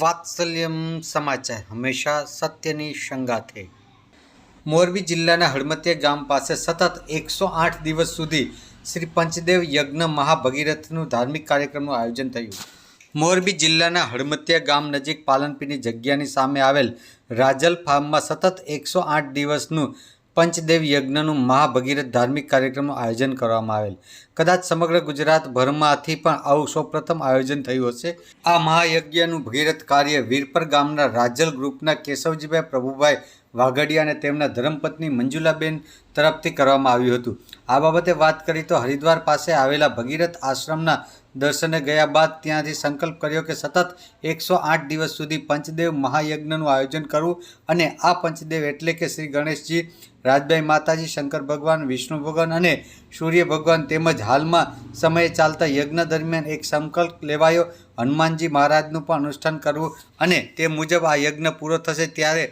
વાત્સલ્યમ સમાચાર હંમેશા સત્યની સંગાથે મોરબી જિલ્લાના હળમતિયા ગામ પાસે સતત એકસો આઠ દિવસ સુધી શ્રી પંચદેવ યજ્ઞ મહાભગીરથનું ધાર્મિક કાર્યક્રમનું આયોજન થયું. મોરબી જિલ્લાના હળમતિયા ગામ નજીક પાલનપીની જગ્યાની સામે આવેલ રાજલ ફાર્મમાં સતત એકસો આઠ દિવસનું પંચદેવ યજ્ઞનું મહાભગીરથ ધાર્મિક કાર્યક્રમનું આયોજન કરવામાં આવેલ. કદાચ સમગ્ર ગુજરાતભરમાંથી પણ આવું સૌપ્રથમ આયોજન થયું હશે. આ મહાયજ્ઞનું ભગીરથ કાર્ય વીરપર ગામના રાજલ ગ્રુપના કેશવજીભાઈ પ્રભુભાઈ વાઘડિયા અને તેમના ધર્મપત્ની મંજુલાબેન તરફથી કરવામાં આવ્યું હતું. આ બાબતે વાત કરી તો હરિદ્વાર પાસે આવેલા ભગીરથ આશ્રમના દર્શને ગયા બાદ ત્યાંથી સંકલ્પ કર્યો કે સતત એકસો આઠ દિવસ સુધી પંચદેવ મહાયજ્ઞનું આયોજન કરવું અને આ પંચદેવ એટલે કે શ્રી ગણેશજી, રાજભાઈ માતાજી, શંકર ભગવાન, વિષ્ણુ ભગવાન અને સૂર્ય ભગવાન તેમજ હાલમાં સમયે ચાલતા યજ્ઞ દરમિયાન એક સંકલ્પ લેવાયો. હનુમાનજી મહારાજનું પણ અનુષ્ઠાન કરવું અને તે મુજબ આ યજ્ઞ પૂરો થશે ત્યારે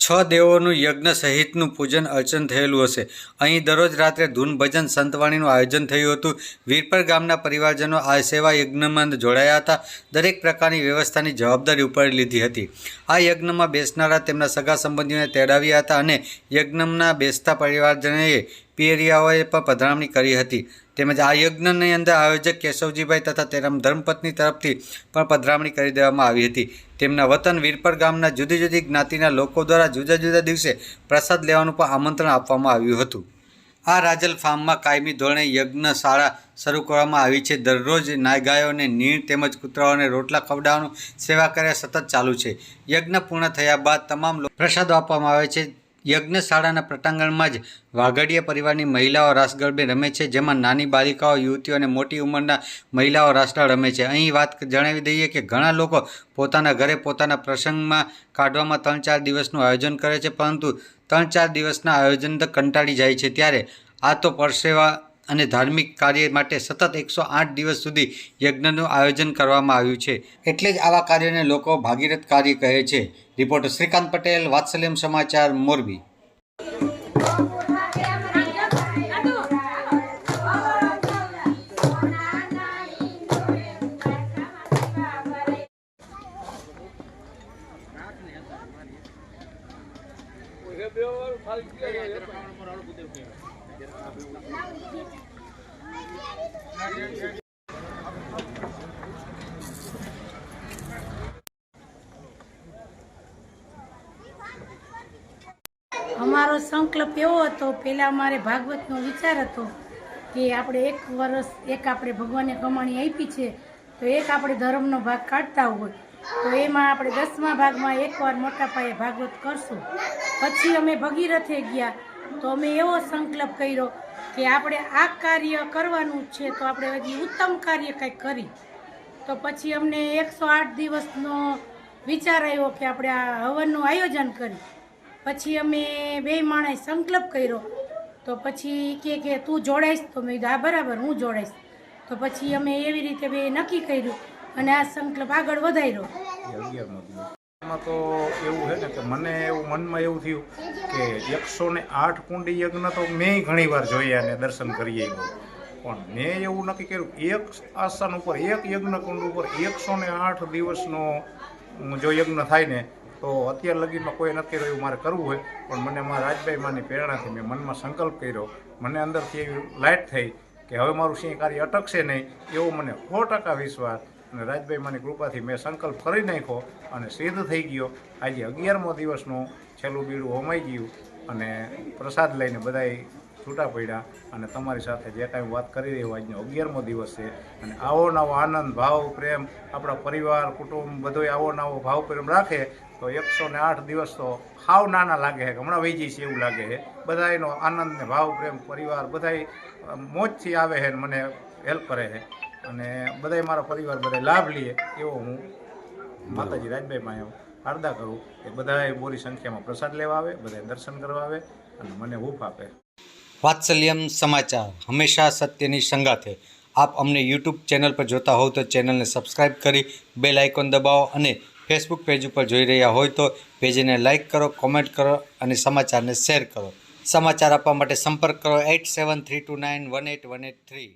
છ દેવોનું યજ્ઞ સહિતનું પૂજન અર્ચન થયેલું હશે. અહીં દરરોજ રાત્રે ધૂન ભજન સંતવાણીનું આયોજન થયું હતું. વીરપર ગામના પરિવારજનો આ સેવા યજ્ઞમાં જોડાયા હતા. દરેક પ્રકારની વ્યવસ્થાની જવાબદારી ઉપાડી લીધી હતી. આ યજ્ઞમાં બેસનારા તેમના સગા સંબંધીઓને તેડાવ્યા હતા અને યજ્ઞના બેસતા પરિવારજનોએ પિયરિયાઓએ પણ પધરામણી કરી હતી. તેમજ આ યજ્ઞની અંદર આયોજક કેશવજીભાઈ તથા તેના ધર્મપત્ની તરફથી પણ પધરામણી કરી દેવામાં આવી હતી. તેમના વતન વીરપર ગામના જુદી જુદી જ્ઞાતિના લોકો દ્વારા જુદા જુદા દિવસે પ્રસાદ લેવાનું પણ આમંત્રણ આપવામાં આવ્યું હતું. આ રાજલ ફાર્મમાં કાયમી ધોરણે યજ્ઞશાળા શરૂ કરવામાં આવી છે. દરરોજ નાયગાયોને નીણ તેમજ કૂતરાઓને રોટલા ખવડાવવાનું સેવા કાર્ય સતત ચાલુ છે. યજ્ઞ પૂર્ણ થયા બાદ તમામ પ્રસાદો આપવામાં આવે છે. યજ્ઞશાળાના પ્રટાંગણમાં જ વાઘડિયા પરિવારની મહિલાઓ રાસ ગરબે રમે છે, જેમાં નાની બાલિકાઓ, યુવતીઓ અને મોટી ઉંમરના મહિલાઓ રાસડા રમે છે. અહીં વાત જણાવી દઈએ કે ઘણા લોકો પોતાના ઘરે પોતાના પ્રસંગમાં કાઢવામાં ત્રણ ચાર દિવસનું આયોજન કરે છે, પરંતુ ત્રણ ચાર દિવસના આયોજન તો કંટાળી જાય છે. ત્યારે આ તો પરસેવા અને ધાર્મિક કાર્ય માટે સતત એકસો આઠ દિવસ સુધી યજ્ઞનું આયોજન કરવામાં આવ્યું છે. એટલે જ આવા કાર્યોને લોકો ભાગીરથ કાર્ય કહે છે. રિપોર્ટર શ્રીકાંત પટેલ, વાત્સલ્યમ સમાચાર, મોરબી. અમારો સંકલ્પ એવો હતો, પહેલાં અમારે ભાગવતનો વિચાર હતો કે આપણે એક વર્ષ એક આપણે ભગવાનને કમાણી આપી છે, તો એક આપણે ધર્મનો ભાગ કાઢતા હોય, તો એમાં આપણે દસમા ભાગમાં એકવાર મોટા પાયે ભાગવત કરશું. પછી અમે ભગીરથે ગયા, તો અમે એવો સંકલ્પ કર્યો કે આપણે આ કાર્ય કરવાનું છે, તો આપણે હજી ઉત્તમ કાર્ય કંઈક કરી. તો પછી અમને એકસો આઠ દિવસનો વિચાર આવ્યો કે આપણે આ હવનનું આયોજન કરી. પછી અમે બે માણસ સંકલ્પ કર્યો. તો પછી કે કે તું જોડાઈશ, તો મેં કીધું, હા, બરાબર, હું જોડાઈશ. તો પછી અમે એવી રીતે બે નક્કી કર્યું અને આ સંકલ્પ આગળ વધાર્યો. એમાં તો એવું છે ને કે મને એવું મનમાં એવું થયું કે એકસો ને આઠ કુંડી યજ્ઞ તો મેં ઘણી વાર જોયા ને દર્શન કરીએ પણ મેં એવું નક્કી કર્યું, એક આસન ઉપર, એક યજ્ઞ કુંડ ઉપર એકસો ને આઠ દિવસનો જો યજ્ઞ થાય ને, તો અત્યાર લગીમાં કોઈ નક્કી રહ્યું મારે કરવું હોય. પણ મને મારા રાજભાઈ માની પ્રેરણાથી મેં મનમાં સંકલ્પ કર્યો. મને અંદરથી એવી લાઇટ થઈ કે હવે મારું સિંહ કાર્ય અટકશે નહીં, એવો મને સો ટકા વિશ્વાસ અને રાજભાઈ માની કૃપાથી મેં સંકલ્પ કરી નાખ્યો અને સિદ્ધ થઈ ગયો. આજે અગિયારમો દિવસનું છેલ્લું બીડું હોમાઈ ગયું અને પ્રસાદ લઈને બધાય છૂટા પડ્યા અને તમારી સાથે જે કાંઈ વાત કરી રહ્યો આજનો અગિયારમો દિવસ છે અને આવો નવો આનંદ, ભાવ, પ્રેમ આપણા પરિવાર, કુટુંબ બધોય આવો નવો ભાવ, પ્રેમ રાખે તો એકસો ને આઠ દિવસ તો હાવ નાના લાગે છે, હમણાં વહી જઈશ એવું લાગે છે. બધા એનો આનંદ ને ભાવ, પ્રેમ, પરિવાર બધાય મોજથી આવે છે મને હેલ્પ કરે છે. અને બધાય મારા પરિવાર બધા લાભ લે એવો હું માતાજી રાજભાઈ એવું આરદા કરું કે બધાએ બોરી સંખ્યામાં પ્રસાદ લેવા આવે બધાએ દર્શન કરવા આવે અને મને હૂફ આપે. વાત્સલ્યમ સમાચાર, હંમેશા સત્યની સંગાથે. આપ અમને યુટ્યુબ ચેનલ પર જોતા હોવ તો ચેનલને સબસ્ક્રાઇબ કરી બે લાઇકોન દબાવો અને ફેસબુક પેજ ઉપર જોઈ રહ્યા હોય તો પેજને લાઇક કરો, કોમેન્ટ કરો અને સમાચારને શેર કરો. સમાચાર આપવા માટે સંપર્ક કરો eight seven three two nine one eight one eight three.